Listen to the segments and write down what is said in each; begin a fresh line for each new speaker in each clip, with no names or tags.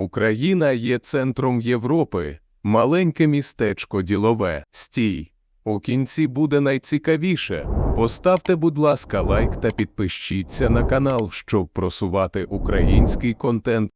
Україна є центром Європи, маленьке містечко ділове. Стій. У кінці буде найцікавіше. Поставте, будь ласка, лайк та підпишіться на канал, щоб просувати український контент.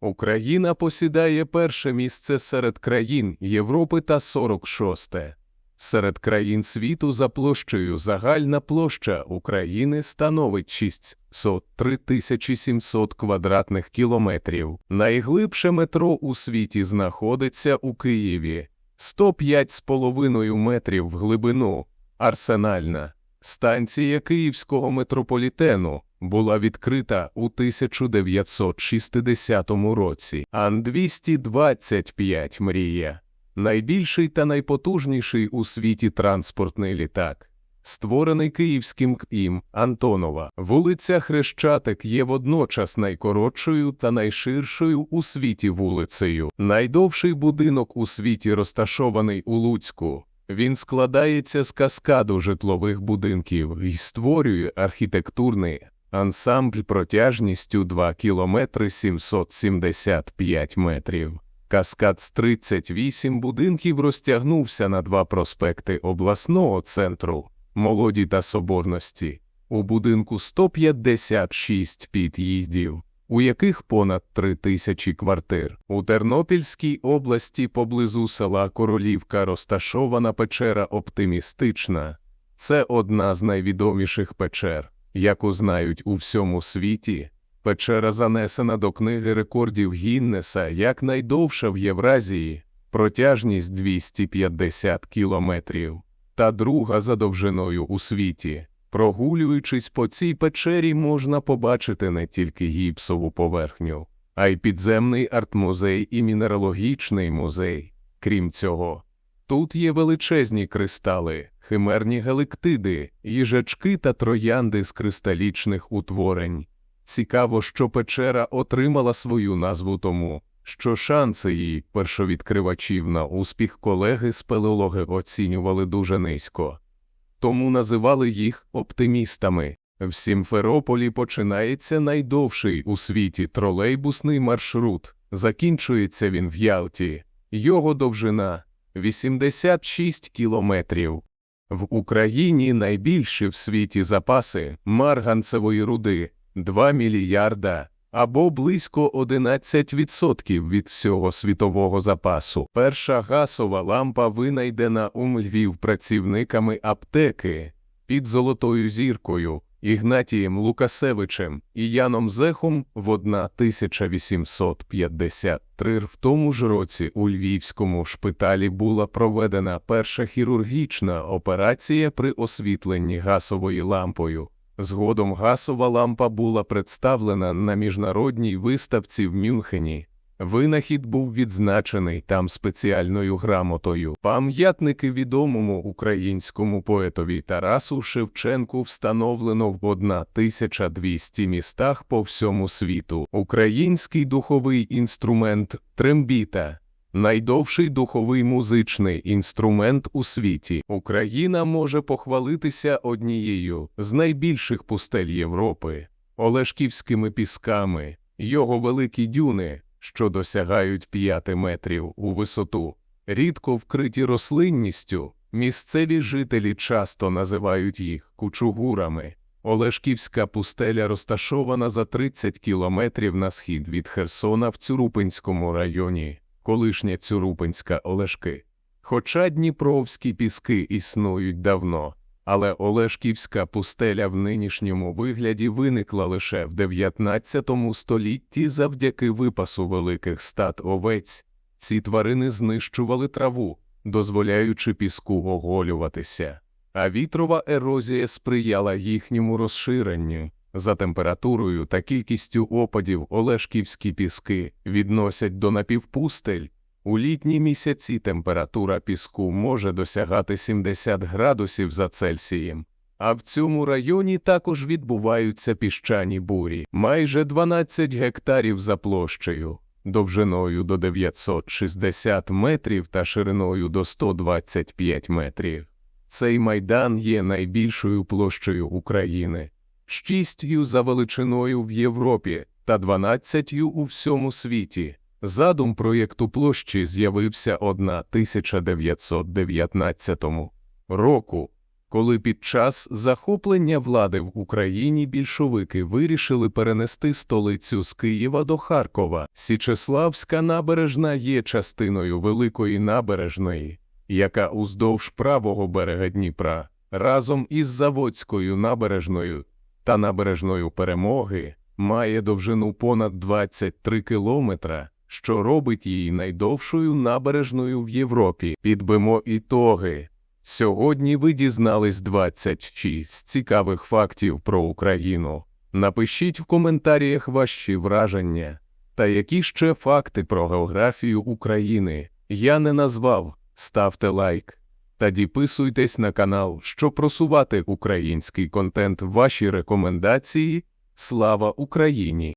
Україна посідає перше місце серед країн Європи та 46-те. Серед країн світу за площею загальна площа України становить 603 700 квадратних кілометрів. Найглибше метро у світі знаходиться у Києві 105,5 метрів в глибину. Арсенальна станція Київського метрополітену була відкрита у 1960 році. Ан-225 мрія найбільший та найпотужніший у світі транспортний літак. Створений київським КІМ Антонова, вулиця Хрещатик є водночас найкоротшою та найширшою у світі вулицею. Найдовший будинок у світі розташований у Луцьку. Він складається з каскаду житлових будинків і створює архітектурний ансамбль протяжністю 2 кілометри 775 метрів. Каскад з 38 будинків розтягнувся на два проспекти обласного центру молоді та соборності, у будинку 156 під'їздів, у яких понад 3 тисячі квартир. У Тернопільській області поблизу села Королівка розташована печера оптимістична. Це одна з найвідоміших печер, яку знають у всьому світі. Печера занесена до книги рекордів Гіннеса як найдовша в Євразії, протяжність 250 кілометрів, та друга за довжиною у світі. Прогулюючись по цій печері, можна побачити не тільки гіпсову поверхню, а й підземний артмузей і мінералогічний музей. Крім цього, тут є величезні кристали, химерні галактиди, їжачки та троянди з кристалічних утворень. Цікаво, що печера отримала свою назву тому, що шанси її першовідкривачів на успіх колеги спелеологи оцінювали дуже низько, тому називали їх оптимістами. В Сімферополі починається найдовший у світі тролейбусний маршрут, закінчується він в Ялті, його довжина 86 кілометрів. В Україні найбільші в світі запаси марганцевої руди. 2 мільярда або близько 11% від всього світового запасу. Перша газова лампа винайдена у Львів працівниками аптеки під Золотою зіркою Ігнатієм Лукасевичем і Яном Зехом в 1853 в тому ж році у Львівському шпиталі була проведена перша хірургічна операція при освітленні газовою лампою. Згодом газова лампа була представлена на міжнародній виставці в Мюнхені. Винахід був відзначений там спеціальною грамотою. Пам'ятники відомому українському поетові Тарасу Шевченку встановлено в 1200 містах по всьому світу. Український духовий інструмент трембіта Найдовший духовий музичний інструмент у світі. Україна може похвалитися однією з найбільших пустель Європи, Олешківськими пісками, його великі дюни, що досягають 5 метрів у висоту, рідко вкриті рослинністю. Місцеві жителі часто називають їх кучугурами. Олешківська пустеля розташована за 30 кілометрів на схід від Херсона в Цюрупинському районі колишня Цюрупинська Олешки. Хоча Дніпровські піски існують давно, але Олешківська пустеля в нинішньому вигляді виникла лише в 19 столітті завдяки випасу великих стад овець. Ці тварини знищували траву, дозволяючи піску оголюватися, а вітрова ерозія сприяла їхньому розширенню. За температурою та кількістю опадів Олешківські піски відносять до напівпустель. У літні місяці температура піску може досягати 70 градусів за Цельсієм, а в цьому районі також відбуваються піщані бурі, майже 12 гектарів за площею, довжиною до 960 метрів та шириною до 125 метрів. Цей майдан є найбільшою площею України шістю за величиною в Європі та дванадцятью у всьому світі. Задум проєкту площі з'явився 1919 року, коли під час захоплення влади в Україні більшовики вирішили перенести столицю з Києва до Харкова. Січеславська набережна є частиною Великої набережної, яка уздовж правого берега Дніпра разом із Заводською набережною та набережною Перемоги має довжину понад 23 кілометра, що робить її найдовшою набережною в Європі. Підбимо ітоги. Сьогодні ви дізнались 26 цікавих фактів про Україну. Напишіть в коментарях ваші враження та які ще факти про географію України я не назвав. Ставте лайк та підписуйтесь на канал, щоб просувати український контент. Ваші рекомендації. Слава Україні!